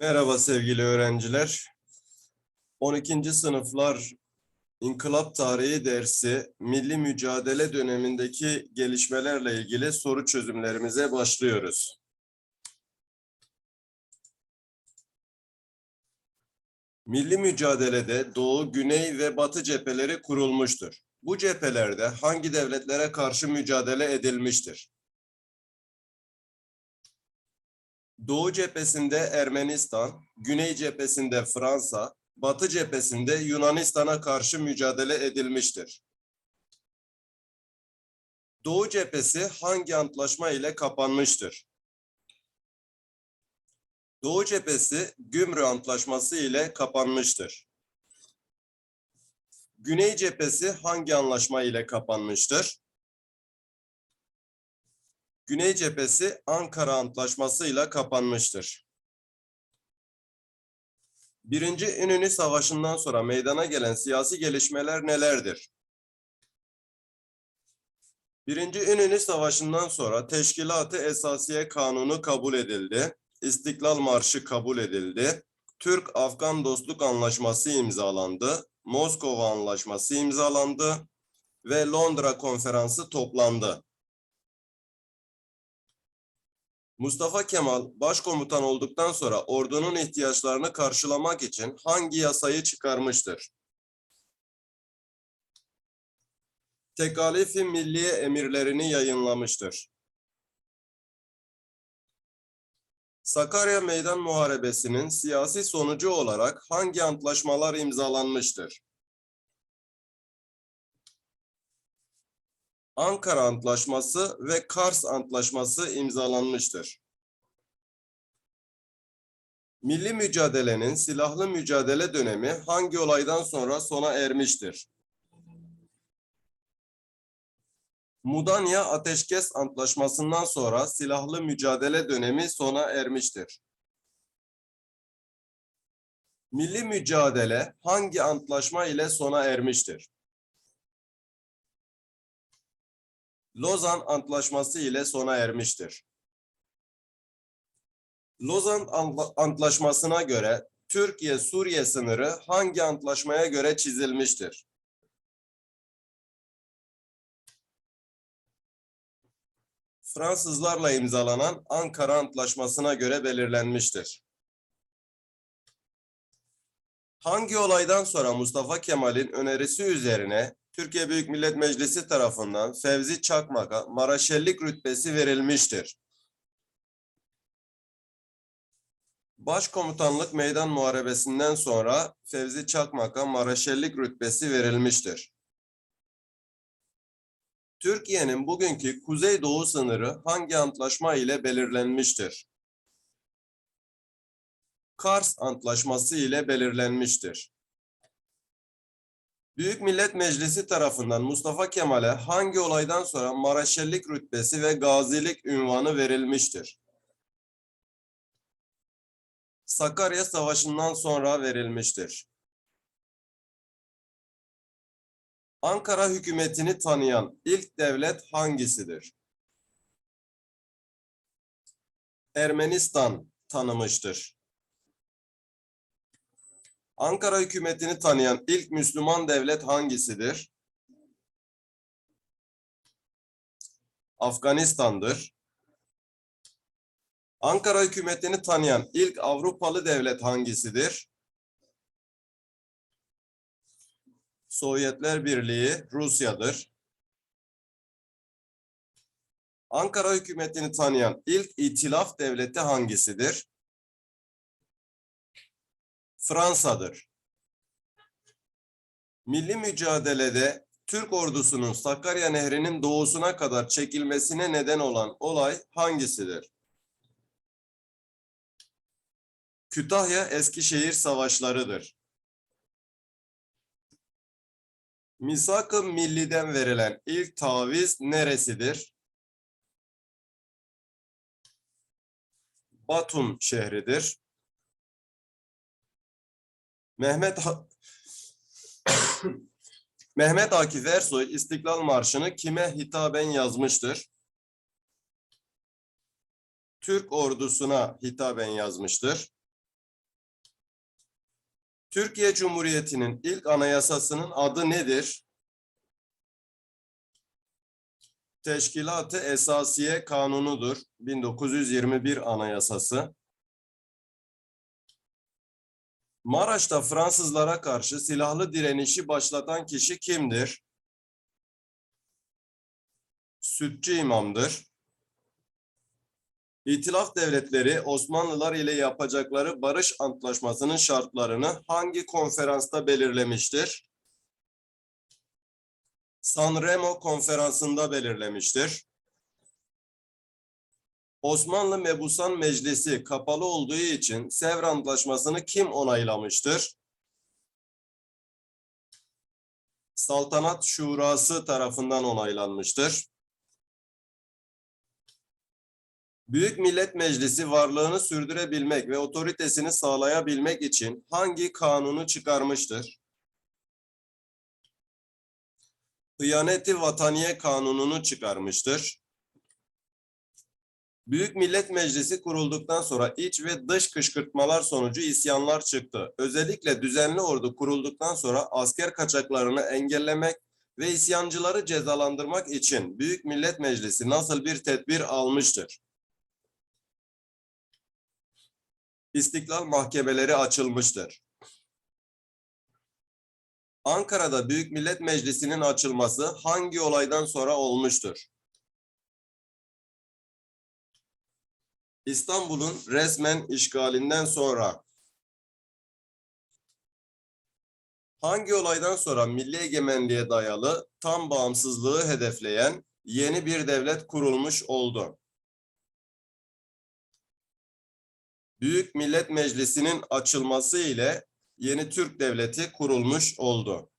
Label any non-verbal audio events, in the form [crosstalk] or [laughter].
Merhaba sevgili öğrenciler. 12. sınıflar İnkılap Tarihi dersi milli mücadele dönemindeki gelişmelerle ilgili soru çözümlerimize başlıyoruz. Milli mücadelede Doğu, Güney ve Batı cepheleri kurulmuştur. Bu cephelerde hangi devletlere karşı mücadele edilmiştir? Doğu cephesinde Ermenistan, Güney cephesinde Fransa, Batı cephesinde Yunanistan'a karşı mücadele edilmiştir. Doğu cephesi hangi antlaşma ile kapanmıştır? Doğu cephesi Gümrü Antlaşması ile kapanmıştır. Güney cephesi hangi anlaşma ile kapanmıştır? Güney cephesi Ankara Antlaşması ile kapanmıştır. Birinci İnönü Savaşı'ndan sonra meydana gelen siyasi gelişmeler nelerdir? Birinci İnönü Savaşı'ndan sonra Teşkilat-ı Esasiye Kanunu kabul edildi. İstiklal Marşı kabul edildi. Türk-Afgan Dostluk Anlaşması imzalandı. Moskova Anlaşması imzalandı ve Londra Konferansı toplandı. Mustafa Kemal başkomutan olduktan sonra ordunun ihtiyaçlarını karşılamak için hangi yasayı çıkarmıştır? Tekalifi Milliye emirlerini yayınlamıştır. Sakarya Meydan Muharebesi'nin siyasi sonucu olarak hangi antlaşmalar imzalanmıştır? Ankara Antlaşması ve Kars Antlaşması imzalanmıştır. Milli mücadelenin silahlı mücadele dönemi hangi olaydan sonra sona ermiştir? Mudanya Ateşkes Antlaşması'ndan sonra silahlı mücadele dönemi sona ermiştir. Milli mücadele hangi antlaşma ile sona ermiştir? Lozan Antlaşması ile sona ermiştir. Lozan Antla- Antlaşması'na göre Türkiye-Suriye sınırı hangi antlaşmaya göre çizilmiştir? Fransızlarla imzalanan Ankara Antlaşması'na göre belirlenmiştir. Hangi olaydan sonra Mustafa Kemal'in önerisi üzerine Türkiye Büyük Millet Meclisi tarafından Fevzi Çakmak'a Maraşellik rütbesi verilmiştir? Başkomutanlık Meydan Muharebesi'nden sonra Fevzi Çakmak'a Maraşellik rütbesi verilmiştir. Türkiye'nin bugünkü kuzeydoğu sınırı hangi antlaşma ile belirlenmiştir? Kars Antlaşması ile belirlenmiştir. Büyük Millet Meclisi tarafından Mustafa Kemal'e hangi olaydan sonra Maraşellik rütbesi ve gazilik ünvanı verilmiştir? Sakarya Savaşı'ndan sonra verilmiştir. Ankara hükümetini tanıyan ilk devlet hangisidir? Ermenistan tanımıştır. Ankara hükümetini tanıyan ilk Müslüman devlet hangisidir? Afganistan'dır. Ankara hükümetini tanıyan ilk Avrupalı devlet hangisidir? Sovyetler Birliği, Rusya'dır. Ankara hükümetini tanıyan ilk itilaf devleti hangisidir? Fransa'dır. Milli mücadelede Türk ordusunun Sakarya Nehri'nin doğusuna kadar çekilmesine neden olan olay hangisidir? Kütahya-Eskişehir savaşlarıdır. Misak-ı Milli'den verilen ilk taviz neresidir? Batum şehridir. Mehmet [coughs] Mehmet Akif Ersoy İstiklal Marşı'nı kime hitaben yazmıştır? Türk ordusuna hitaben yazmıştır. Türkiye Cumhuriyeti'nin ilk anayasasının adı nedir? Teşkilat-ı Esasiye Kanunu'dur. 1921 Anayasası. Maraş'ta Fransızlara karşı silahlı direnişi başlatan kişi kimdir? Sütçü imamdır. İtilaf devletleri Osmanlılar ile yapacakları barış antlaşmasının şartlarını hangi konferansta belirlemiştir? Sanremo konferansında belirlemiştir. Osmanlı Mebusan Meclisi kapalı olduğu için Sevr Antlaşması'nı kim onaylamıştır? Saltanat Şurası tarafından onaylanmıştır. Büyük Millet Meclisi varlığını sürdürebilmek ve otoritesini sağlayabilmek için hangi kanunu çıkarmıştır? Hıyaneti Vataniye Kanunu'nu çıkarmıştır. Büyük Millet Meclisi kurulduktan sonra iç ve dış kışkırtmalar sonucu isyanlar çıktı. Özellikle düzenli ordu kurulduktan sonra asker kaçaklarını engellemek ve isyancıları cezalandırmak için Büyük Millet Meclisi nasıl bir tedbir almıştır? İstiklal mahkemeleri açılmıştır. Ankara'da Büyük Millet Meclisi'nin açılması hangi olaydan sonra olmuştur? İstanbul'un resmen işgalinden sonra hangi olaydan sonra milli egemenliğe dayalı tam bağımsızlığı hedefleyen yeni bir devlet kurulmuş oldu? Büyük Millet Meclisi'nin açılması ile yeni Türk Devleti kurulmuş oldu.